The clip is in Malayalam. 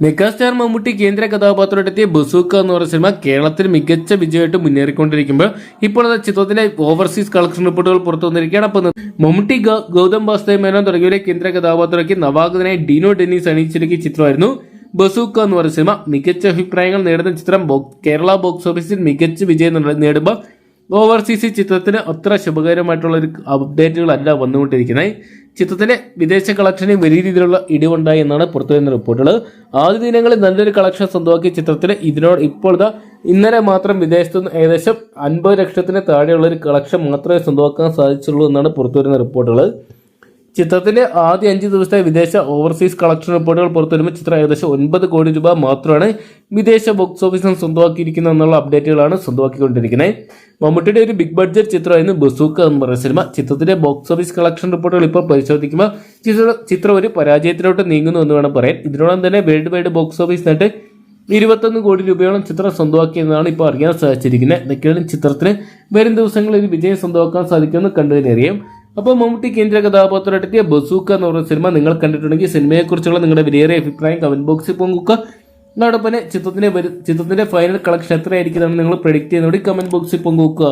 മെഗാസ്റ്റാർ മമ്മൂട്ടി കേന്ദ്ര കഥാപാത്രത്തെ ബസൂക്ക എന്ന് പറയുന്ന സിനിമ കേരളത്തിൽ മികച്ച വിജയമായിട്ട് മുന്നേറിക്കൊണ്ടിരിക്കുമ്പോൾ ഇപ്പോൾ അത് ചിത്രത്തിന്റെ ഓവർസീസ് കളക്ഷൻ റിപ്പോർട്ടുകൾ പുറത്തു വന്നിരിക്കുകയാണ്. അപ്പോൾ മമ്മൂട്ടി ഗൗതം വാസുദേവ് മേനോൻ തുടങ്ങിയവരെ കേന്ദ്ര കഥാപാത്രമാക്കി നവാഗതനായി ഡിനോ ഡെന്നീസ് അണിയിച്ചിരിക്കുന്ന ചിത്രമായിരുന്നു ബസൂക്ക എന്ന് പറയുന്ന സിനിമ. മികച്ച അഭിപ്രായങ്ങൾ നേടുന്ന ചിത്രം കേരള ബോക്സ് ഓഫീസിൽ മികച്ച വിജയം നേട- സി ഓവർസീസ് ചിത്രത്തിന് അത്ര ശുഭകരമായിട്ടുള്ള ഒരു അപ്ഡേറ്റുകളല്ല വന്നുകൊണ്ടിരിക്കുന്നത്. ചിത്രത്തിലെ വിദേശ കളക്ഷനിൽ വലിയ രീതിയിലുള്ള ഇടിവുണ്ടായി എന്നാണ് പുറത്തുവരുന്ന റിപ്പോർട്ടുകൾ ആദ്യ ദിനങ്ങളിൽ നല്ലൊരു കളക്ഷൻ സ്വന്തമാക്കിയ ചിത്രത്തിൽ ഇതിനോട് ഇപ്പോഴത്തെ ഇന്നലെ മാത്രം വിദേശത്തുനിന്ന് ഏകദേശം അൻപത് ലക്ഷത്തിന് താഴെയുള്ള ഒരു കളക്ഷൻ മാത്രമേ സ്വന്തമാക്കാൻ സാധിച്ചുള്ളൂ എന്നാണ് പുറത്തുവരുന്ന റിപ്പോർട്ടുകൾ ചിത്രത്തിന്റെ ആദ്യ അഞ്ച് ദിവസത്തെ വിദേശ ഓവർസീസ് കളക്ഷൻ റിപ്പോർട്ടുകൾ പുറത്തുവരുമ്പോൾ ചിത്രം ഏകദേശം ഒൻപത് കോടി രൂപ മാത്രമാണ് വിദേശ ബോക്സ് ഓഫീസിൽ സ്വന്തമാക്കിയിരിക്കുന്നത് എന്നുള്ള അപ്ഡേറ്റുകളാണ് സ്വന്തമാക്കിക്കൊണ്ടിരിക്കുന്നത്. മമ്മൂട്ടിയുടെ ഒരു ബിഗ് ബഡ്ജറ്റ് ചിത്രമായിരുന്നു ബസൂക്ക എന്ന് പറയുന്ന സിനിമ. ചിത്രത്തിന്റെ ബോക്സ് ഓഫീസ് കളക്ഷൻ റിപ്പോർട്ടുകൾ ഇപ്പോൾ പരിശോധിക്കുമ്പോൾ ചിത്ര ചിത്രം ഒരു പരാജയത്തിലോട്ട് നീങ്ങുന്നു എന്ന് വേണം പറയാൻ. ഇതിനോടൊപ്പം തന്നെ വേൾഡ് വൈഡ് ബോക്സ് ഓഫീസ് നേട്ട് ഇരുപത്തൊന്ന് കോടി രൂപയോളം ചിത്രം സ്വന്തമാക്കിയെന്നാണ് ഇപ്പോൾ അറിയാൻ സാധിച്ചിരിക്കുന്നത്. എന്തൊക്കെയാണ് ചിത്രത്തിന് വരും ദിവസങ്ങളിൽ ഒരു വിജയം സ്വന്തമാക്കാൻ സാധിക്കുമെന്ന് കണ്ടതിനറിയാം അപ്പോൾ മമ്മൂട്ടി കേന്ദ്ര കഥാപാത്രമായിട്ടെത്തിയ ബസൂക്ക എന്ന് പറയുന്ന സിനിമ നിങ്ങൾ കണ്ടിട്ടുണ്ടെങ്കിൽ സിനിമയെക്കുറിച്ചുള്ള നിങ്ങളുടെ വിലയേറിയ അഭിപ്രായം കമന്റ് ബോക്സിൽ പങ്കുവെക്കുക. അതോടൊപ്പം ചിത്രത്തിന്റെ ചിത്രത്തിന്റെ ഫൈനൽ കളക്ഷൻ എത്രയായിരിക്കും നിങ്ങൾ പ്രഡിക്റ്റ് ചെയ്യുന്നതോടെ കമന്റ് ബോക്സിൽ പങ്കുവെക്കുക.